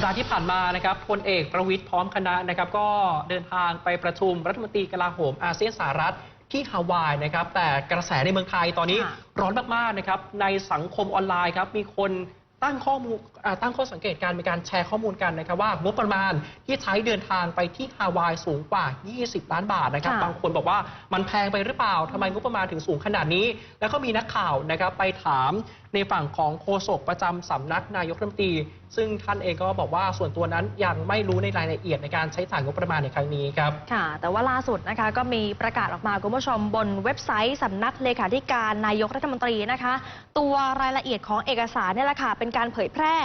ปดาห์ที่ผ่านมานะครับพลเอกประวิตยพร้อมคณะนะครับ ก็เดินทางไปประชุมรัฐมนตรีกลาโหมอาเซียนสหรัฐที่ฮาวายนะครับ แต่กระแสในเมืองไทยตอนนี้ค่ะร้อนมากๆนะครับ ในสังคมออนไลน์ครับ มีคนตั้งข้อมูลอ่าตั้งข้อสังเกตการมีการแชร์ข้อมูลกันนะครับ ว่างบประมาณที่ใช้เดินทางไปที่ฮาวายสูงกว่า 20 ล้านบาทนะครับค่ะบางคนบอกว่ามันแพงไปหรือเปล่าทำไมงบประมาณถึงสูงขนาดนี้ แล้วก็มีนักข่าวนะครับไปถาม ในฝั่งของโฆษกประจำสำนักนายกรัฐมนตรี ซึ่งท่านเองก็บอกว่าส่วนตัวนั้นยังไม่รู้ในรายละเอียดในการใช้จ่ายงบประมาณในครั้งนี้ครับค่ะ แต่ว่าล่าสุดนะคะก็มีประกาศออกมาคุณผู้ชมบนเว็บไซต์สำนักเลขาธิการนายกรัฐมนตรีนะคะ ตัวรายละเอียดของเอกสารนี่แหละค่ะเป็นการเผยแพร่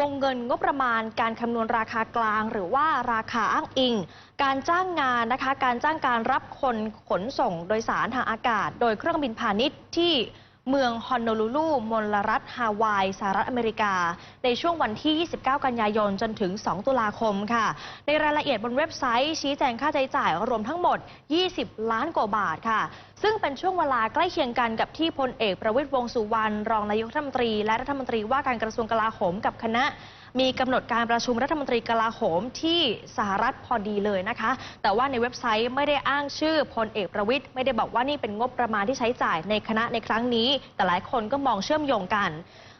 วงเงินงบประมาณการคำนวณราคากลาง หรือว่าราคาอ้างอิง การจ้างงานนะคะ การจ้างการรับคนขนส่งโดยสารทางอากาศ โดยเครื่องบินพาณิชย์ที่ เมืองฮอนโนลูลูมลรัฐฮาวายสหรัฐอเมริกา ในช่วงวันที่ 29 กันยายน จนถึง 2 ตุลาคมค่ะ ในรายละเอียดบนเว็บไซต์ชี้แจงค่าใช้จ่ายรวมทั้งหมด 20 ล้านกว่าบาทค่ะ ซึ่งเป็นช่วงเวลาใกล้เคียงกันกับที่พลเอกประวิตรวงสุวรรณรองนายกรัฐมนตรี และรัฐมนตรีว่าการกระทรวงกลาโหมกับคณะ มีกำหนดการประชุมรัฐมนตรีกลาโหมที่สหรัฐพอดีเลยนะคะ แต่ว่าในเว็บไซต์ไม่ได้อ้างชื่อพลเอกประวิตยไม่ได้บอกว่านี่เป็นงบประมาณที่ใช้จ่ายในคณะในครั้งนี้ แต่หลายคนก็มองเชื่อมโยงกัน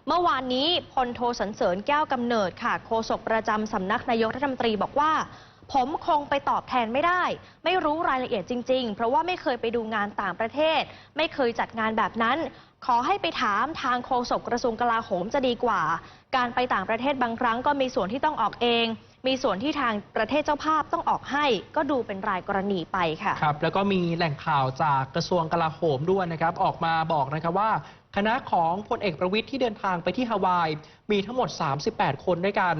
เมื่อวานนี้พลโทสันเสริญแก้วกำเนิดค่ะ โฆษกประจำสำนักนายกรัฐมนตรีบอกว่า ผมคงไปตอบแทนไม่ได้ ไม่รู้รายละเอียดจริง ๆ เพราะว่าไม่เคยไปดูงานต่างประเทศ ไม่เคยจัดงานแบบนั้น ขอให้ไปถามทางโฆษกกระทรวงกลาโหมจะดีกว่า การไปต่างประเทศบางครั้งก็มีส่วนที่ต้องออกเอง มีส่วนที่ทางประเทศเจ้าภาพต้องออกให้ ก็ดูเป็นรายกรณีไปค่ะ ครับแล้วก็มีแหล่งข่าวจากกระทรวงกลาโหมด้วยนะครับออกมาบอกนะครับว่า คณะของพลเอกประวิทย์ที่เดินทางไปที่ฮาวาย มีทั้งหมด 38 คนด้วยกัน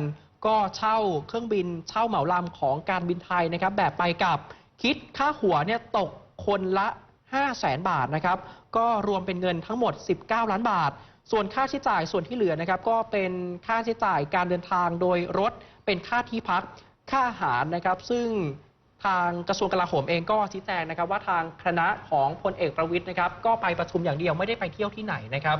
ก็เช่าเครื่องบินเช่าเหมาลำของการบินไทยนะครับ แบบไปกลับคิดค่าหัวเนี่ยตกคนละ 5 0 0แสนบาทนะครับ ก็รวมเป็นเงินทั้งหมด 19 ล้านบาท ส่วนค่าใช้จ่ายส่วนที่เหลือนะครับ ก็เป็นค่าใช้จ่ายการเดินทางโดยรถ เป็นค่าที่พัก ค่าอาหารนะครับ ซึ่งทางกระทรวงกลาโหมเองก็ชี้แจงนะครับ ว่าทางคณะของพลเอกประวิทย์นะครับ ก็ไปประชุมอย่างเดียวไม่ได้ไปเที่ยวที่ไหนนะครับ